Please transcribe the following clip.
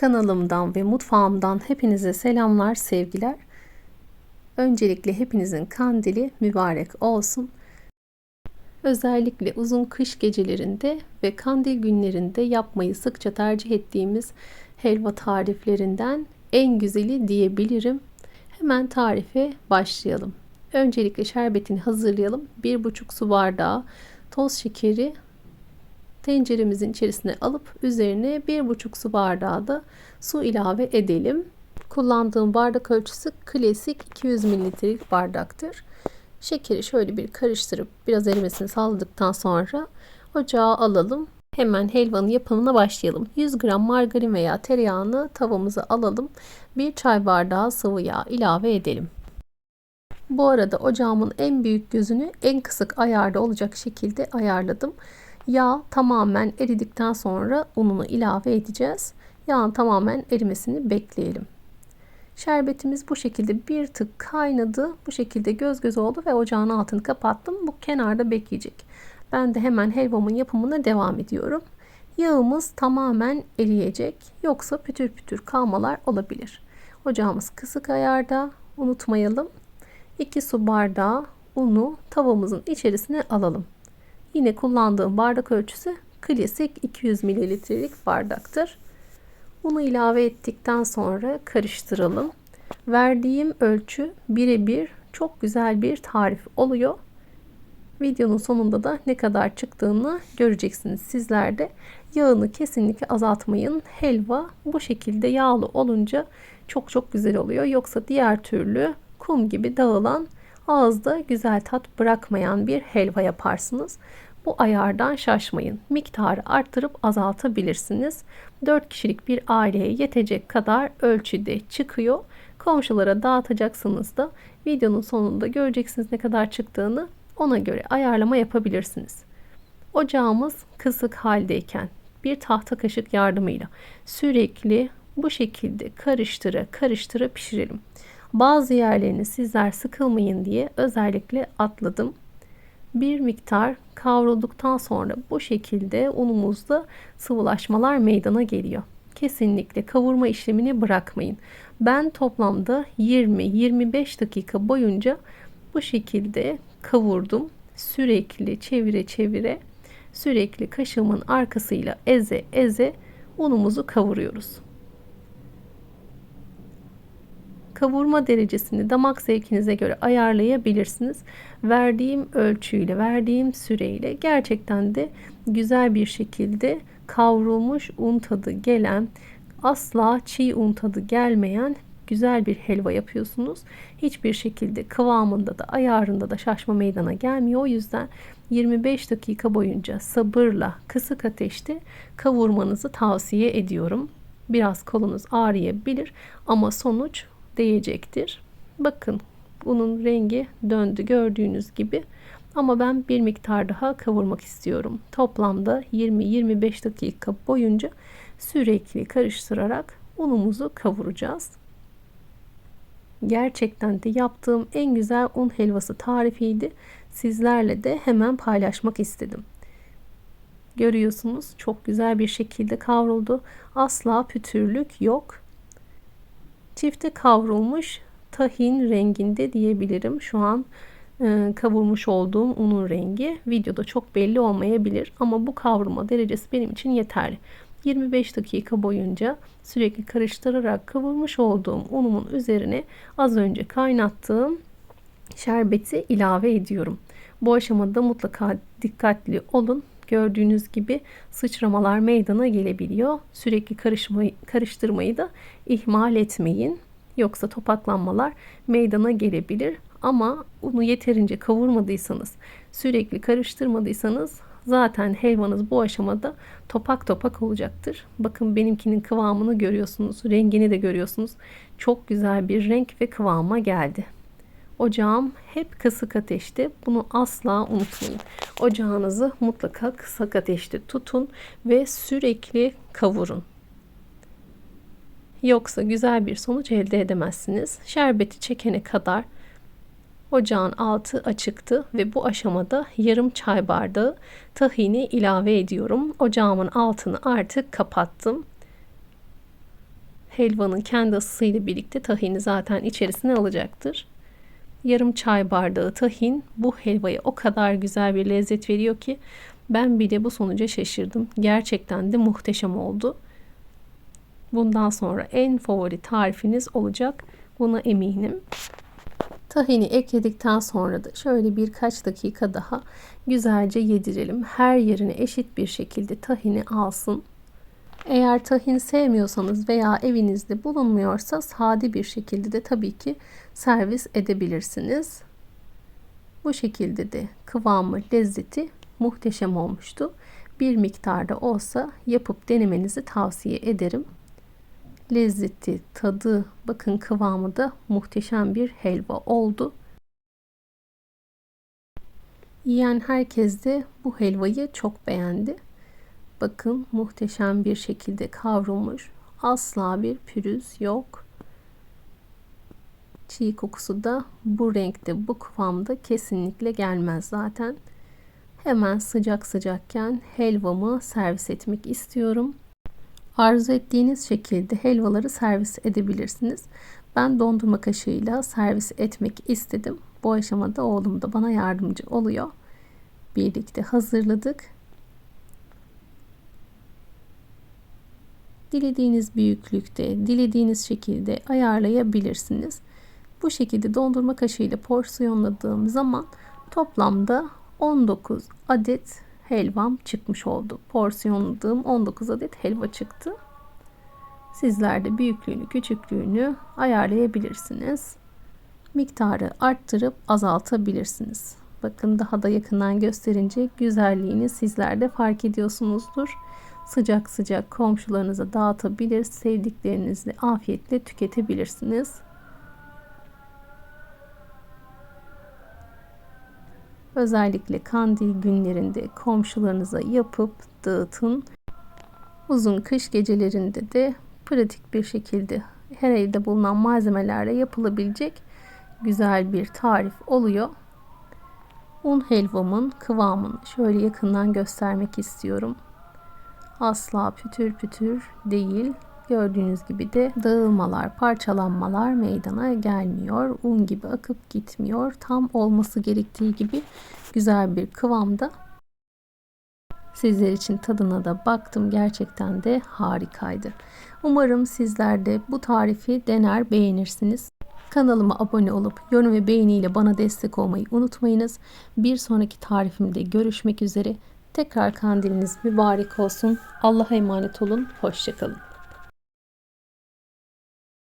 Kanalımdan ve mutfağımdan hepinize selamlar, sevgiler. Öncelikle hepinizin kandili mübarek olsun. Özellikle uzun kış gecelerinde ve kandil günlerinde yapmayı sıkça tercih ettiğimiz helva tariflerinden en güzeli diyebilirim. Hemen tarife başlayalım. Öncelikle şerbetini hazırlayalım. 1,5 su bardağı toz şekeri tenceremizin içerisine alıp üzerine 1,5 su bardağı da su ilave edelim. Kullandığım bardak ölçüsü klasik 200 mililitrelik bardaktır. Şekeri şöyle bir karıştırıp biraz erimesini sağladıktan sonra ocağa alalım. Hemen helvanın yapımına başlayalım. 100 gram margarin veya tereyağını tavamıza alalım. 1 çay bardağı sıvı yağ ilave edelim. Bu arada ocağımın en büyük gözünü en kısık ayarda olacak şekilde ayarladım. Yağ tamamen eridikten sonra ununu ilave edeceğiz. Yağın tamamen erimesini bekleyelim. Şerbetimiz bu şekilde bir tık kaynadı. Bu şekilde göz göz oldu ve ocağın altını kapattım. Bu kenarda bekleyecek. Ben de hemen helvamın yapımına devam ediyorum. Yağımız tamamen eriyecek. Yoksa pütür pütür kalmalar olabilir. Ocağımız kısık ayarda. Unutmayalım. 2 su bardağı unu tavamızın içerisine alalım. Yine kullandığım bardak ölçüsü klasik 200 mililitrelik bardaktır. Unu ilave ettikten sonra karıştıralım. Verdiğim ölçü birebir çok güzel bir tarif oluyor. Videonun sonunda da ne kadar çıktığını göreceksiniz sizler de. Yağını kesinlikle azaltmayın. Helva bu şekilde yağlı olunca çok çok güzel oluyor. Yoksa diğer türlü kum gibi dağılan ağızda güzel tat bırakmayan bir helva yaparsınız. Bu ayardan şaşmayın. Miktarı arttırıp azaltabilirsiniz. 4 kişilik bir aileye yetecek kadar ölçüde çıkıyor. Komşulara dağıtacaksınız da videonun sonunda göreceksiniz ne kadar çıktığını. Ona göre ayarlama yapabilirsiniz. Ocağımız kısık haldeyken bir tahta kaşık yardımıyla sürekli bu şekilde karıştıra karıştıra pişirelim. Bazı yerlerini sizler sıkılmayın diye özellikle atladım. Bir miktar kavrulduktan sonra bu şekilde unumuzda sıvılaşmalar meydana geliyor. Kesinlikle kavurma işlemini bırakmayın. Ben toplamda 20-25 dakika boyunca bu şekilde kavurdum. Sürekli çevire çevire sürekli kaşığımın arkasıyla eze eze unumuzu kavuruyoruz. Kavurma derecesini damak zevkinize göre ayarlayabilirsiniz. Verdiğim ölçüyle, verdiğim süreyle gerçekten de güzel bir şekilde kavrulmuş un tadı gelen, asla çiğ un tadı gelmeyen güzel bir helva yapıyorsunuz. Hiçbir şekilde kıvamında da ayarında da şaşma meydana gelmiyor. O yüzden 25 dakika boyunca sabırla kısık ateşte kavurmanızı tavsiye ediyorum. Biraz kolunuz ağrıyabilir ama sonuç değecektir. Bakın bunun rengi döndü gördüğünüz gibi. Ama ben bir miktar daha kavurmak istiyorum. Toplamda 20-25 dakika boyunca sürekli karıştırarak unumuzu kavuracağız. Gerçekten de yaptığım en güzel un helvası tarifiydi. Sizlerle de hemen paylaşmak istedim. Görüyorsunuz çok güzel bir şekilde kavruldu. Asla pütürlük yok. Çifte kavrulmuş tahin renginde diyebilirim. Şu an e, kavurmuş olduğum unun rengi videoda çok belli olmayabilir ama bu kavrulma derecesi benim için yeterli. 25 dakika boyunca sürekli karıştırarak kavurmuş olduğum unumun üzerine az önce kaynattığım şerbeti ilave ediyorum. Bu aşamada mutlaka dikkatli olun. Gördüğünüz gibi sıçramalar meydana gelebiliyor. Sürekli karışmayı, karıştırmayı da ihmal etmeyin. Yoksa topaklanmalar meydana gelebilir. Ama unu yeterince kavurmadıysanız, sürekli karıştırmadıysanız zaten helvanız bu aşamada topak topak olacaktır. Bakın benimkinin kıvamını görüyorsunuz, rengini de görüyorsunuz. Çok güzel bir renk ve kıvama geldi. Ocağım hep kısık ateşte. Bunu asla unutmayın. Ocağınızı mutlaka kısık ateşte tutun ve sürekli kavurun. Yoksa güzel bir sonuç elde edemezsiniz. Şerbeti çekene kadar ocağın altı açıktı ve bu aşamada yarım çay bardağı tahini ilave ediyorum. Ocağımın altını artık kapattım. Helvanın kendi ısısıyla birlikte tahini zaten içerisine alacaktır. Yarım çay bardağı tahin bu helvaya o kadar güzel bir lezzet veriyor ki ben bile bu sonuca şaşırdım. Gerçekten de muhteşem oldu. Bundan sonra en favori tarifiniz olacak. Buna eminim. Tahini ekledikten sonra da şöyle birkaç dakika daha güzelce yedirelim. Her yerine eşit bir şekilde tahini alsın. Eğer tahin sevmiyorsanız veya evinizde bulunmuyorsa sade bir şekilde de tabii ki servis edebilirsiniz. Bu şekilde de kıvamı, lezzeti muhteşem olmuştu. Bir miktarda olsa yapıp denemenizi tavsiye ederim. Lezzeti, tadı, bakın kıvamı da muhteşem bir helva oldu. Yiyen herkes de bu helvayı çok beğendi. Bakın muhteşem bir şekilde kavrulmuş. Asla bir pürüz yok. Çiğ kokusu da bu renkte, bu kıvamda kesinlikle gelmez zaten. Hemen sıcak sıcakken helvamı servis etmek istiyorum. Arzu ettiğiniz şekilde helvaları servis edebilirsiniz. Ben dondurma kaşığıyla servis etmek istedim. Bu aşamada oğlum da bana yardımcı oluyor. Birlikte hazırladık. Dilediğiniz büyüklükte, dilediğiniz şekilde ayarlayabilirsiniz. Bu şekilde dondurma kaşığıyla porsiyonladığım zaman toplamda 19 adet helvam çıkmış oldu. Porsiyonladığım 19 adet helva çıktı. Sizler de büyüklüğünü, küçüklüğünü ayarlayabilirsiniz. Miktarı arttırıp azaltabilirsiniz. Bakın daha da yakından gösterince güzelliğini sizler de fark ediyorsunuzdur. Sıcak sıcak komşularınıza dağıtabilir, sevdiklerinizle afiyetle tüketebilirsiniz. Özellikle kandil günlerinde komşularınıza yapıp dağıtın. Uzun kış gecelerinde de pratik bir şekilde her evde bulunan malzemelerle yapılabilecek güzel bir tarif oluyor. Un helvamın kıvamını şöyle yakından göstermek istiyorum. Asla pütür pütür değil. Gördüğünüz gibi de dağılmalar, parçalanmalar meydana gelmiyor. Un gibi akıp gitmiyor. Tam olması gerektiği gibi güzel bir kıvamda. Sizler için tadına da baktım. Gerçekten de harikaydı. Umarım sizler de bu tarifi dener beğenirsiniz. Kanalıma abone olup yorum ve beğeniyle bana destek olmayı unutmayınız. Bir sonraki tarifimde görüşmek üzere. Tekrar kandiliniz mübarek olsun. Allah'a emanet olun. Hoşçakalın.